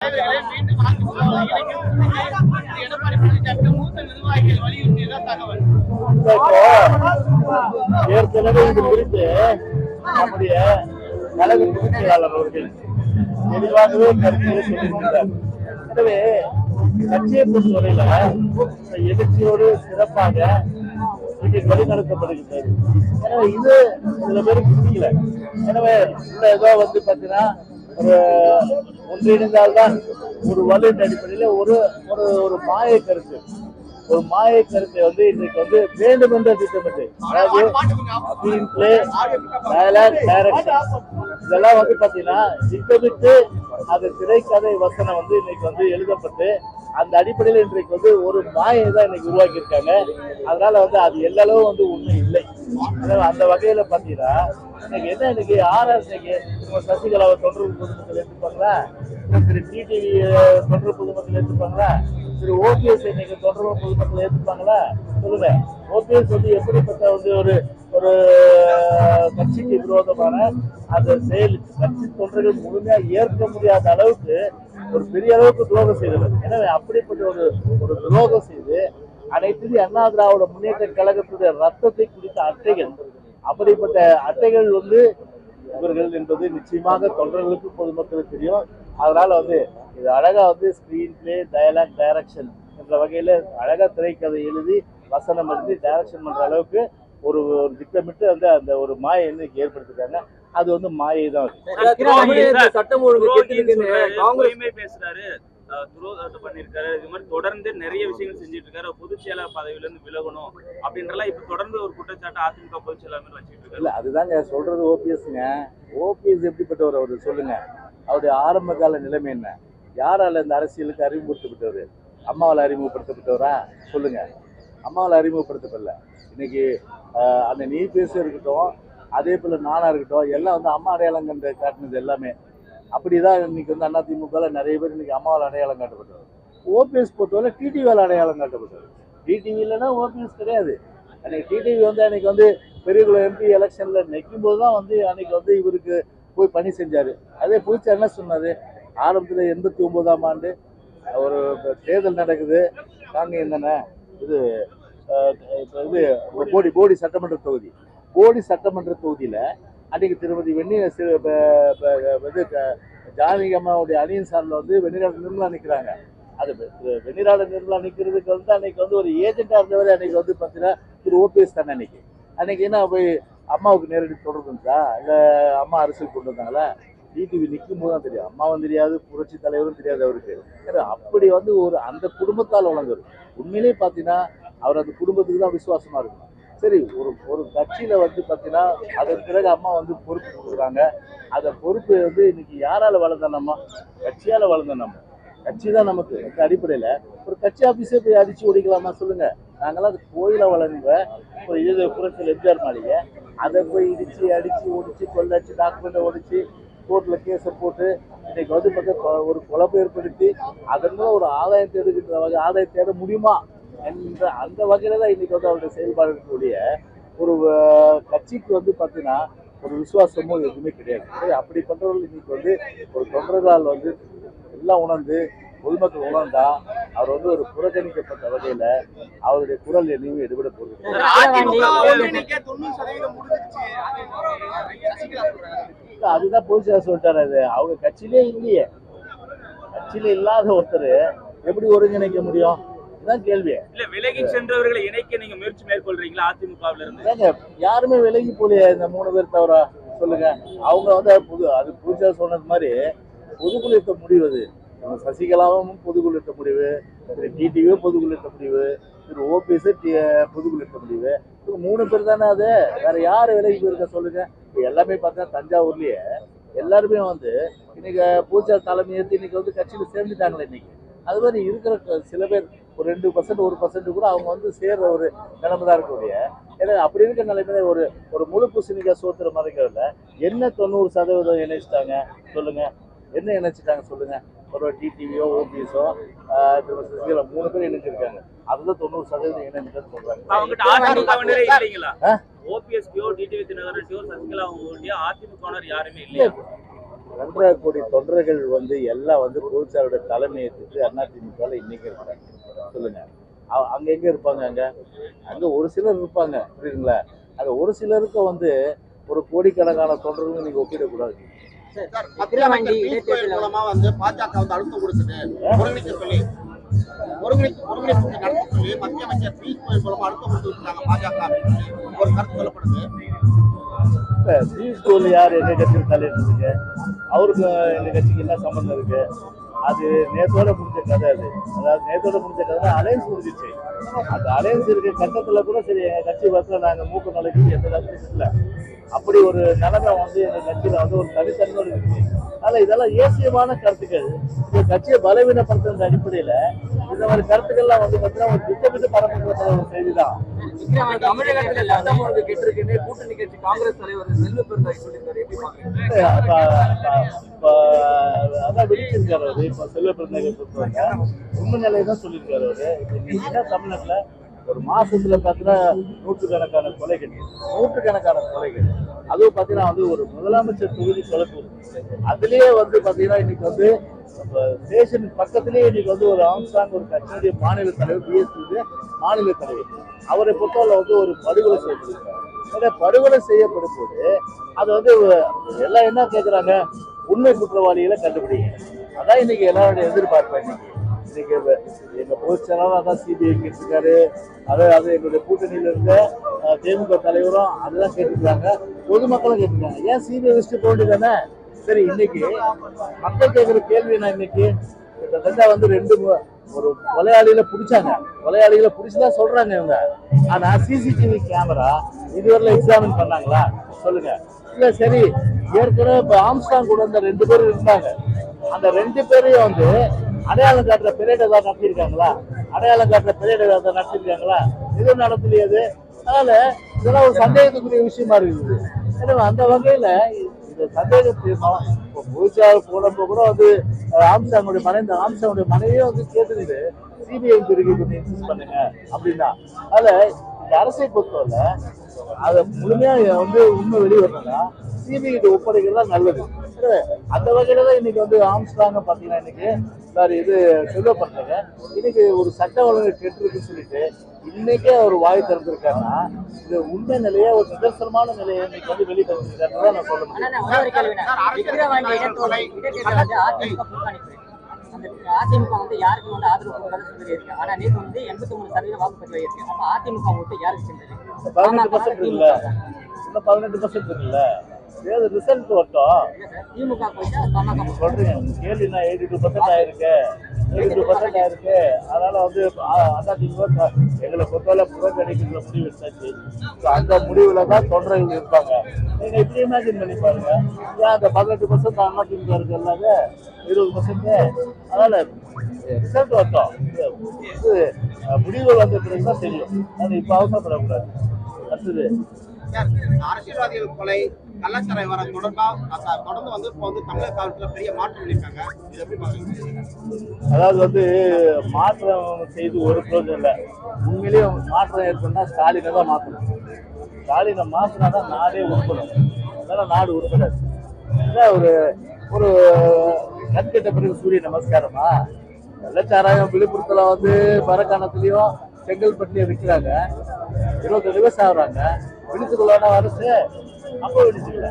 மீண்டும் எடப்பாடி பழனிசாமி மூத்த நிர்வாகிகள் வலியுறுத்தியதான் தகவல் ஏற்கனவே இது குறித்து நம்முடைய கழக பொதுச்செயலாளர் அவர்கள் தெளிவாகவே கருத்துக்களை சொல்லியிருக்கிறார் எனவே கட்சியை பொறுத்தவரையில எதிர்ச்சியோடு சிறப்பாக இங்கே வழிநடத்தப்படுகின்றது. எனவே இது சில பேருக்கு பிடிக்கல எனவே இந்த ஏதோ வந்து பார்த்தீங்கன்னா ஒரு ஒன்றிணைந்தால்தான் ஒரு வலுவின் அடிப்படையில் ஒரு ஒரு ஒரு மாய கருத்து. ஒரு மாய கருத்தை வந்து இன்னைக்கு வந்து வேண்டும் என்ற திட்டமிட்டு அதாவது screen இதெல்லாம் வந்து பார்த்தீங்கன்னா திட்டமிட்டு அது திரைக்கதை வசனம் வந்து இன்னைக்கு வந்து எழுதப்பட்டு அந்த அடிப்படையில் இன்றைக்கு வந்து ஒரு மாயை தான் இன்னைக்கு உருவாக்கி இருக்காங்க அதனால வந்து அது எல்லளவு வந்து உண்மை இல்லை. எனவே அந்த வகையில பாத்தீங்கன்னா இன்னைக்கு என்ன இன்னைக்கு ஆர்ஆர் இன்னைக்கு இவங்க சசிகலாவை தொடர்பு பொதுமக்கள் எடுத்துப்பாங்களா திரு டிடிவி தொடர்பு பொதுமக்கள் எடுத்துப்பாங்களா திரு ஓபிஎஸ் இன்னைக்கு தொடர்பு பொதுமக்கள் ஏற்றுப்பாங்களா சொல்லுங்க. ஓபிஎஸ் வந்து எப்படிப்பட்ட வந்து ஒரு ஒரு கட்சிக்கு விரோதமான அந்த செயல் கட்சி தொண்டர்கள் முழுமையா ஏற்க முடியாத அளவுக்கு ஒரு பெரிய அளவுக்கு துரோகம் செய்தது எனவே அப்படிப்பட்ட ஒரு ஒரு துரோகம் செய்து அனைத்து அண்ணா திராவிட முன்னேற்ற கழகத்துடைய ரத்தத்தை குடித்த அட்டைகள் அப்படிப்பட்ட அட்டைகள் வந்து இவர்கள் என்பது நிச்சயமாக தொண்டர்களுக்கு பொதுமக்களுக்கு தெரியும். அதனால வந்து இது அழகா வந்து ஸ்கிரீன் பிளே டயலாக் டைரக்ஷன் என்ற வகையில அழகா திரைக்கதை எழுதி வசனம் எழுதி டைரக்ஷன் பண்ற அளவுக்கு ஒரு ஒரு திட்டமிட்டு வந்து அந்த ஒரு மாயை இன்னைக்கு ஏற்படுத்திருக்காங்க. அது வந்து மாயை தான். தமிழகத்துல சட்டம் ஒழுங்கு பேசுறாரு. பண்ணிருக்காரு. இது மாதிரி தொடர்ந்து நிறைய விஷயங்கள் செஞ்சுட்டு இருக்காரு பொதுச் செயலாளர் பதவியில இருந்து விலகணும் அப்படின்றலாம் இப்ப தொடர்ந்து ஒரு குற்றச்சாட்டு அதிமுக பொதுச் செயலாளர் வச்சுட்டு இருக்காரு இல்ல அதுதாங்க சொல்றது ஓபிஎஸ்ங்க. ஓபிஎஸ் எப்படிப்பட்டவர் அவர்? சொல்லுங்க. அவருடைய ஆரம்ப கால நிலைமை என்ன? யாரால இந்த அரசியலுக்கு அறிமுகப்படுத்தப்பட்டவர்? அம்மாவால் அறிமுகப்படுத்தப்பட்டவரா? சொல்லுங்க. அம்மாவால் அறிமுகப்படுத்தப்படல. இன்னைக்கு ஆஹ், அந்த நீ பேச இருக்கட்டும் அதே போல் நானா இருக்கட்டும் எல்லாம் வந்து அம்மா அடையாளம் கண்டு காட்டினது எல்லாமே. அப்படி தான் இன்னைக்கு வந்து அண்ணா திமுகவில் நிறைய பேர் இன்னைக்கு அம்மாவால் அடையாளம் காட்டப்பட்டவர் ஓபிஎஸ் பொறுத்தவரை டிடிவியால் அடையாளம் காட்டப்பட்டவர் டிடிவி இல்லைன்னா ஓபிஎஸ் கிடையாது. அன்னைக்கு டிடிவி வந்து அன்னைக்கு வந்து பெரியகுளம் எம்பி எலெக்ஷனில் நிற்கும் போது தான் வந்து அன்னைக்கு வந்து இவருக்கு போய் பணி செஞ்சார். அதே புதுச்சா என்ன சொன்னார் ஆரம்பத்தில் எண்பத்தி ஒம்போதாம் ஆண்டு ஒரு தேர்தல் நடக்குது நாங்கள் என்னென்ன இது இது போடி போடி சட்டமன்ற தொகுதி. கோடி சட்டமன்ற தொகுதியில் அன்றைக்கு திருமதி வெண்ணி சி- இது ஜானகி அம்மாவுடைய அணியின் சார்பில் வந்து வெண்ணிராட நிர்மலா நிற்கிறாங்க அது வெண்ணிராட நிர்மலா நிற்கிறதுக்கு வந்து அன்னைக்கு வந்து ஒரு ஏஜெண்டாக இருந்தவர் அன்னைக்கு வந்து பார்த்தீங்கன்னா திரு ஓபிஎஸ் தானே அன்னைக்கு. அன்னைக்கு என்ன போய் அம்மாவுக்கு நேரடி தொடர்பு இருந்துச்சா இல்லை அம்மா அரசியல் கொண்டு வந்தாங்களா? டிடிவி நிற்கும் போது தான் தெரியும். அம்மாவும் தெரியாது புரட்சி தலைவரும் தெரியாது அவருக்கு. ஏன்னா அப்படி வந்து ஒரு அந்த குடும்பத்தால் வழங்குறது உண்மையிலேயே பார்த்தீங்கன்னா அவர் அந்த குடும்பத்துக்கு தான் விசுவாசமாக இருக்கும். சரி ஒரு ஒரு கட்சியில வந்து பார்த்தீங்கன்னா அதன் பிறகு அம்மா வந்து பொறுப்பு கொடுக்குறாங்க. அந்த பொறுப்பு வந்து இன்னைக்கு யாரால வளர்ந்தோம் நம்ம? கட்சியால வளர்ந்தோம் நம்ம. கட்சி தான் நமக்கு அந்த அடிப்படையில? ஒரு கட்சி ஆபீஸே போய் அடிச்சு ஓடிக்கலாமா சொல்லுங்க. நாங்களாம் அது கோயில வளர்ந்த ஒரு இது புறத்தில் எம்ஜிஆர் மாளிகை. அதை போய் இடிச்சு அடிச்சு ஒடிச்சு கொள்ளடிச்சு டாக்குமெண்ட்டை ஒடிச்சு கோர்ட்டில் கேஸை போட்டு இன்னைக்கு வந்து பார்த்தா ஒரு குழப்பம் ஏற்படுத்தி அதன் மூலம் ஒரு ஆதாயம் தேடுகின்ற வகை ஆதாயம் தேட முடியுமா? என்ற அந்த வகையில தான் இன்னைக்கு வந்து அவருடைய செயல்பாடு இருக்கக்கூடிய ஒரு கட்சிக்கு வந்து பார்த்தீங்கன்னா ஒரு விசுவாசமோ எதுவுமே கிடையாது. அப்படி பண்றவர்கள் இன்னைக்கு வந்து ஒரு தொண்டர்களால் வந்து எல்லாம் உணர்ந்து பொதுமக்கள் உணர்ந்தா அவர் வந்து ஒரு புறக்கணிக்கப்பட்ட வகையில அவருடைய குரல் எதையும் எடுபட இல்ல, அதுதான் போலீஸ் சொல்லிட்டாரு அது. அவங்க கட்சியிலே இல்லையே. கட்சியில இல்லாத ஒருத்தர் எப்படி ஒருங்கிணைக்க முடியும்? இதுதான் கேள்வி. இல்ல விலகி சென்றவர்களை இணைக்க நீங்க முயற்சி மேற்கொள்றீங்களா அதிமுகவுல இருந்து? யாருமே விலகி போலையே இந்த மூணு பேர் தவிர சொல்லுங்க. அவங்க வந்து புது அது பூஜா சொன்னது மாதிரி பொதுக்குழு எடுத்த முடிவு அது சசிகலாவும் பொதுக்குழு எடுத்த முடிவு திரு டிடிவியும் பொதுக்குழு எடுத்த முடிவு திரு ஓபிஎஸ் பொதுக்குழு எடுத்த முடிவு. மூணு பேர் தானே அது? வேற யார் விலகி போயிருக்க சொல்லுங்க. இப்போ எல்லாமே பார்த்தா தஞ்சாவூர்லயே எல்லாருமே வந்து இன்னைக்கு பூஜா தலைமை ஏற்று இன்னைக்கு வந்து கட்சியில சேர்ந்துட்டாங்களே இன்னைக்கு. அது மாதிரி இருக்கிற சில பேர் ஒரு ரெண்டு பர்சன்ட் ஒரு பர்சன்ட் கூட அவங்க வந்து சேர்ற ஒரு நிலைமை தான் இருக்கக்கூடிய. ஏன்னா அப்படி இருக்க நிலைமையில ஒரு ஒரு முழு பூசணிக்காய் சோத்துற மறைக்கிறதுல என்ன தொண்ணூறு சதவீதம் இணைச்சிட்டாங்க சொல்லுங்க. என்ன இணைச்சிட்டாங்க சொல்லுங்க. ஒரு டிடிவியோ ஓபிஎஸோ சசிகலா மூணு பேர் இணைஞ்சிருக்காங்க. அதுதான் தொண்ணூறு சதவீதம் இணைஞ்சிட்டேன்னு சொல்றாங்க? ஓபிஎஸ்பியோ டிடிவி தினகரன்டியோ சசிகலா அதிமுகவினர் யாருமே இல்லையா? ஒன்றரை கோடி தொண்டர்கள் வந்து எல்லாம் வந்து பொதுச்சாரோட தலைமையேற்றுட்டு அதிமுக இன்னைக்கு இருக்காங்க சொல்லுங்க. அங்க எங்க இருப்பாங்க அங்க? அங்க ஒரு சிலர் இருப்பாங்க புரியுதுங்களா? அங்க ஒரு சிலருக்கு வந்து ஒரு கோடிக்கணக்கான தொண்டர்கள் நீங்க ஒப்பிடக்கூடாது. மூலமா வந்து பாஜக வந்து அழுத்தம் கொடுக்குது ஒருங்கிணைக்க சொல்லி ஒருங்கிணைப்பு ஒருங்கிணைப்பு நடத்த சொல்லி மத்திய அமைச்சர் பியூஷ் கோயல் மூலமா அழுத்தம் பாஜக ஒரு கருத்து சொல்லப்படுது. பியூஷ் கோயல் யார் எங்க கட்சியில் தலையிட்டு அவருக்கு எங்க கட்சிக்கு என்ன சம்பந்தம் இருக்கு? அது நேத்தோட முடிஞ்ச கதை அது. அதாவது நேத்தோட முடிஞ்ச கதை அலையன்ஸ் முடிஞ்சிச்சு. அந்த அலையன்ஸ் இருக்க கட்டத்துல கூட சரி எங்க கட்சி பஸ்ல நாங்க மூக்கு நுழைக்கு எந்த கட்சியும் இல்லை. அப்படி ஒரு நிலைமை வந்து எங்க கட்சியில வந்து ஒரு தனித்தன்மை இருக்கு. அதனால இதெல்லாம் ஏசியமான கருத்துக்கள். இந்த கட்சியை பலவீனப்படுத்துற அடிப்படையில இந்த மாதிரி கருத்துக்கள்லாம் வந்து பார்த்தீங்கன்னா ஒரு திட்டமிட்டு பரப்பப்படுற ஒரு செய்தி தான் தமிழகத்துல சட்டம் ஒழுங்கு கெட்டிருக்குன்னு கூட்டணி கட்சி காங்கிரஸ் தலைவர் செல்வ பெருந்தாய் சொல்லியிருக்காரு எப்படி அதான் விழிச்சிருக்காரு அவரு. இப்ப செல்வ பிறந்தகை பொறுத்தவரைக்கும் உண்மை நிலையை தான் சொல்லியிருக்காரு அவரு. தமிழ்நாட்டுல ஒரு மாசத்துல பாத்தீங்கன்னா நூற்றுக்கணக்கான கொலைகள். நூற்றுக்கணக்கான கொலைகள். அதுவும் பாத்தீங்கன்னா வந்து ஒரு முதலமைச்சர் தொகுதி கொலைப்பு அதுலயே வந்து பாத்தீங்கன்னா இன்னைக்கு வந்து ஸ்டேஷன் பக்கத்திலேயே இன்னைக்கு வந்து ஒரு ஆம்சாங் ஒரு கட்சியுடைய மாநில தலைவர் பிஎஸ்பி மாநில தலைவர். அவரை பொறுத்தவரை வந்து ஒரு படுகொலை செய்யப்பட்டிருக்காரு. ஏன்னா படுகொலை செய்யப்படும் போது அது வந்து எல்லாம் என்ன கேட்குறாங்க உண்மை குற்றவாளிகளை கண்டுபிடிங்க. அதான் இன்னைக்கு எல்லாருடைய எதிர்பார்ப்பு இன்னைக்கு. இன்னைக்கு எங்க பொதுச் செயலாளர் அதான் சிபிஐ கேட்டிருக்காரு. அது அது எங்களுடைய கூட்டணியில இருந்த திமுக தலைவரும் அதெல்லாம் கேட்டிருக்காங்க. பொதுமக்களும் கேட்டிருக்காங்க. ஏன் சிபிஐ வச்சுட்டு போக வேண்டியதானே சரி இன்னைக்கு மக்கள் கேட்குற கேள்வி என்ன இன்னைக்கு? கிட்டத்தட்ட வந்து ரெண்டு ஒரு கொலையாளியில பிடிச்சாங்க. கொலையாளிகளை பிடிச்சுதான் சொல்றாங்க இவங்க. ஆனா சிசிடிவி கேமரா இதுவரையில எக்ஸாமின் பண்ணாங்களா? சொல்லுங்க. இல்ல சரி ஏற்கனவே இப்ப ஆம்ஸ்டாங் கூட இந்த ரெண்டு பேரும் இருந்தாங்க. அந்த ரெண்டு பேரையும் வந்து அடையாளம் காட்டுற பெரியட் ஏதாவது நடத்திருக்காங்களா? அடையாளம் காட்டுற பெரியட் ஏதாவது நடத்திருக்காங்களா? எதுவும் நடத்தலையாது அதனால இதெல்லாம் ஒரு சந்தேகத்துக்குரிய விஷயமா இருக்குது. எனவே அந்த வகையில இந்த சந்தேகத்தை தீர்மானம் இப்போ போனப்போ கூட வந்து ஆம்சாங்குடைய மனை இந்த ஆம்சாங்குடைய மனைவியே வந்து கேட்டுக்கிட்டு சிபிஐ பிரிவு கொஞ்சம் இன்சிஸ்ட் பண்ணுங்க அப்படின்னா அதுல இந்த அரசை பொறுத்தவரை அதை முழுமையா வந்து உண்மை வெளியே வரணும்னா சிபிஐ ஒப்படைக்கிறது தான் நல்லது. அந்த வகையில தான் இன்னைக்கு வந்து ஆம்ஸ்டாங்க பாத்தீங்கன்னா இன்னைக்கு சார் இது சொல்லப்படுறாங்க இன்னைக்கு ஒரு சட்ட ஒழுங்கு கெட்டிருக்குன்னு சொல்லிட்டு இன்னைக்கே அவர் வாய் திறந்திருக்காருன்னா இது உண்மை நிலையை ஒரு நிதர்சனமான நிலையை இன்னைக்கு வந்து வெளியே தந்திருக்காருன்னு தான் நான் சொல்ல முடியும். அதிமுக வந்து யாருக்கும் வந்து ஆதரவு கொடுக்காத சொல்லி இருக்கு ஆனா நேற்று வந்து எண்பத்தி மூணு சதவீதம் வாக்குப்பதிவு இருக்கு அப்ப அதிமுக ஓட்டு யாருக்கு சென்றது? பதினெட்டு பர்சன்ட் இருக்குல்ல. இன்னும் பதினெட்டு பர்சன்ட் இருக்குல்ல. ஏது ரிசல்ட் வரட்டும். திமுக போயிட்டு சொல்றீங்க கேள்வி என்ன எயிட்டி டூ பர்சன்ட் ஆயிருக்கு. எயிட்டி டூ பர்சன்ட் ஆயிருக்கு. அதனால வந்து அண்ணா திமுக எங்களை பொறுத்தவரை புறக்கணிக்கிற முடிவு எடுத்தாச்சு. So, அந்த முடிவுல தான் தொண்டர்கள் இருப்பாங்க. நீங்க இப்படி இமேஜின் பண்ணி பாருங்க. ஏன் அந்த பதினெட்டு பர்சன்ட் அண்ணா திமுக இருக்கு இல்லாத இருபது பர்சன்ட் அதனால ரிசல்ட் வரட்டும். இது முடிவு வந்த பிறகு தான் தெரியும். அது இப்போ அவசரப்படக்கூடாது. அடுத்தது. அரசியல்வாதிகள் கொலை கள்ளச்சாரை வர தொடர்பா தொடர்ந்து வந்து இப்போ வந்து தமிழக காவல்துறை பெரிய மாற்றம் பண்ணியிருக்காங்க இது எப்படி அதாவது வந்து மாற்றம் செய்து ஒரு பிரயோஜனம் இல்லை. உண்மையிலேயே மாற்றம் ஏற்படுனா ஸ்டாலினை தான் மாற்றணும் ஸ்டாலினை மாற்றினா தான் நாடே உருப்படும். அதனால நாடு உருப்படாது. இல்லை ஒரு ஒரு கண்கெட்ட பிறகு சூரிய நமஸ்காரமா? வெள்ளச்சாராயம் விழுப்புரத்தில் வந்து மரக்காணத்துலயும் செங்கல்பட்டுலயும் விற்கிறாங்க இருபத்தஞ்சு பேர் சாகுறாங்க விழித்துக்குள்ளான அரசு அப்போ விழிச்சுக்கல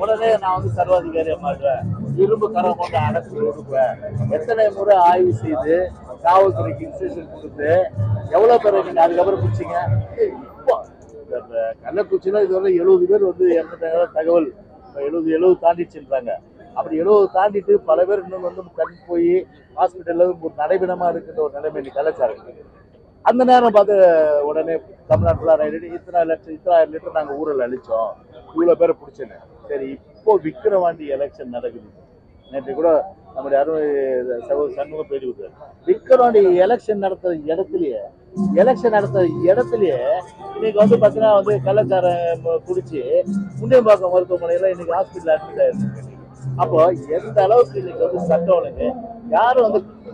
உடனே நான் வந்து சர்வாதிகாரியா மாறுவேன் இரும்பு கரம் கொண்டு அடக்கி ஒடுக்குவேன் எத்தனை முறை ஆய்வு செய்து காவல்துறைக்கு இன்ஸ்ட்ரக்ஷன் கொடுத்து எவ்வளவு பேரை நீங்க அதுக்கப்புறம் பிடிச்சிங்க? ஏய், இப்போ இதுவரை எழுபது பேர் வந்து இறந்துட்டாங்க தகவல். இப்போ எழுபது எழுபது தாண்டிச்சுன்றாங்க. அப்படி எழுபது தாண்டிட்டு பல பேர் இன்னும் வந்து கண் போய் ஹாஸ்பிட்டலில் ஒரு நடைபெணமாக இருக்கின்ற ஒரு நிலைமை இன்னைக்கு கலாச்சாரம். அந்த நேரம் பார்த்து உடனே தமிழ்நாட்டில் ரைடு இத்தனை லட்சம் இத்தனை லிட்டர் நாங்கள் ஊரில் அழிச்சோம். இவ்வளோ பேரை பிடிச்சேன்னு. சரி இப்போ விக்கிரவாண்டி எலெக்ஷன் நடக்குது. நேற்று கூட நம்முடைய அருமை சகோதர சண்முகம் பேடி விட்டார் விக்கிரவாண்டி எலெக்ஷன் நடத்துற இடத்துலயே எலெக்ஷன் நடத்துற இடத்துலயே இன்னைக்கு வந்து பார்த்தீங்கன்னா வந்து கள்ளச்சாரம் குடிச்சு முண்டியம்பாக்கம் மருத்துவமனையில இன்னைக்கு ஹாஸ்பிட்டல் அட்மிட் ஆயிருக்கு அப்போ எந்த அளவுக்கு இன்னைக்கு வந்து சட்டம் ஒழுங்கு யாரும் வந்து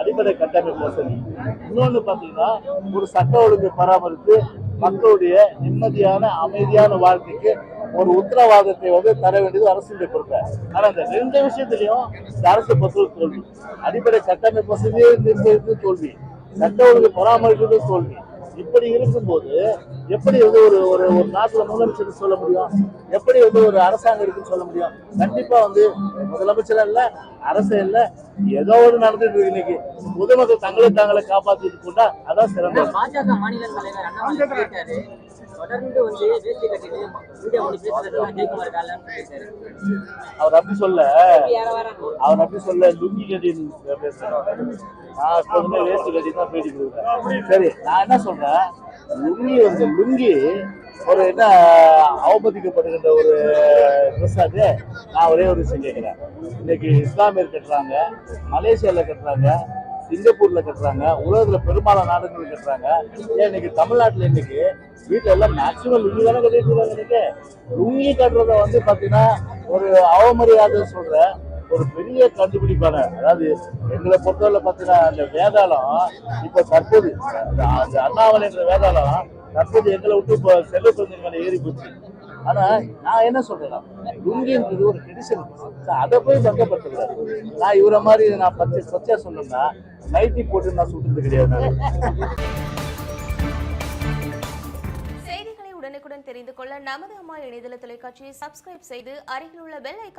அடிப்படை கட்டமைப்பு மோசடி. இன்னொன்று பார்த்தீங்கன்னா ஒரு சட்ட ஒழுங்கு பராமரித்து மக்களுடைய நிம்மதியான அமைதியான வாழ்க்கைக்கு ஒரு உத்தரவாதத்தை வந்து தர வேண்டியது அரசுடைய பொறுப்பு. ஆனா இந்த ரெண்டு விஷயத்திலையும் இந்த அரசு பொறுத்தவரை தோல்வி. அடிப்படை கட்டமைப்பு வசதியை நிர்ணயித்து தோல்வி. சட்ட ஒழுங்கு பராமரிக்கிறது தோல்வி. இப்படி இருக்கும்போது எப்படி வந்து ஒரு ஒரு ஒரு நாட்டுல முதலமைச்சர் சொல்ல முடியும்? எப்படி வந்து ஒரு அரசாங்கம் இருக்குன்னு சொல்ல முடியும்? கண்டிப்பா வந்து முதலமைச்சர் இல்ல அரசு இல்ல ஏதோ ஒரு நடந்துட்டு இருக்கு இன்னைக்கு. பொதுமக்கள் தங்களை தாங்களை காப்பாத்திட்டு கொண்டா அதான் சிறந்தது. பாஜக மாநில தலைவர் தொடர்ந்து வந்து வேஷ்டி கட்டிட்டு இந்தியா மொழி பேசுறது ஜெயக்குமார் பேசாரு அவர் அப்படி சொல்ல. அவர் அப்படி சொல்ல லுங்கி கட்டின்னு பேசுறாரு நான் எப்போதுமே வேஸ்ட் கட்டி தான் பேட்டி கொடுக்குறேன். சரி நான் என்ன சொல்றேன்? லுங்கி வந்து லுங்கி ஒரு என்ன அவமதிக்கப்படுகின்ற ஒரு ட்ரெஸ் அது நான் ஒரே ஒரு விஷயம் கேட்குறேன். இன்னைக்கு இஸ்லாமியர் கட்டுறாங்க மலேசியாவில் கட்டுறாங்க சிங்கப்பூர்ல கட்டுறாங்க உலகத்துல பெரும்பாலான நாடுகள் கட்டுறாங்க. ஏன் இன்னைக்கு தமிழ்நாட்டுல இன்னைக்கு வீட்டுல எல்லாம் மேக்சிமம் லுங்கி தானே கட்டிட்டு இருக்காங்க இன்னைக்கு? லுங்கி கட்டுறத வந்து பாத்தீங்கன்னா ஒரு அவமரியாதை சொல்ற ஒரு பெரிய கண்டுபிடிப்பான அதாவது எங்களை பொறுத்தவரை பார்த்தீங்கன்னா அந்த வேதாளம் இப்போ தற்போது அந்த அண்ணாமலை என்ற வேதாளம் தற்போது எங்களை விட்டு இப்போ செல்ல குழந்தைங்க மேலே ஏறி போச்சு. ஆனா நான் என்ன சொல்றேன் லுங்கின்றது ஒரு ட்ரெடிஷன் அதை போய் பங்கப்படுத்தக்கூடாது நான் இவரை மாதிரி நான் பச்சை சொச்சா சொன்னேன்னா நைட்டி போட்டு நான் சுட்டுறது கிடையாது. செய்திகளை உடனுக்குடன் தெரிந்து கொள்ள நமது அம்மா இணையதள தொலைக்காட்சியை சப்ஸ்கிரைப் செய்து அருகில் உள்ள பெல் ஐக்கான்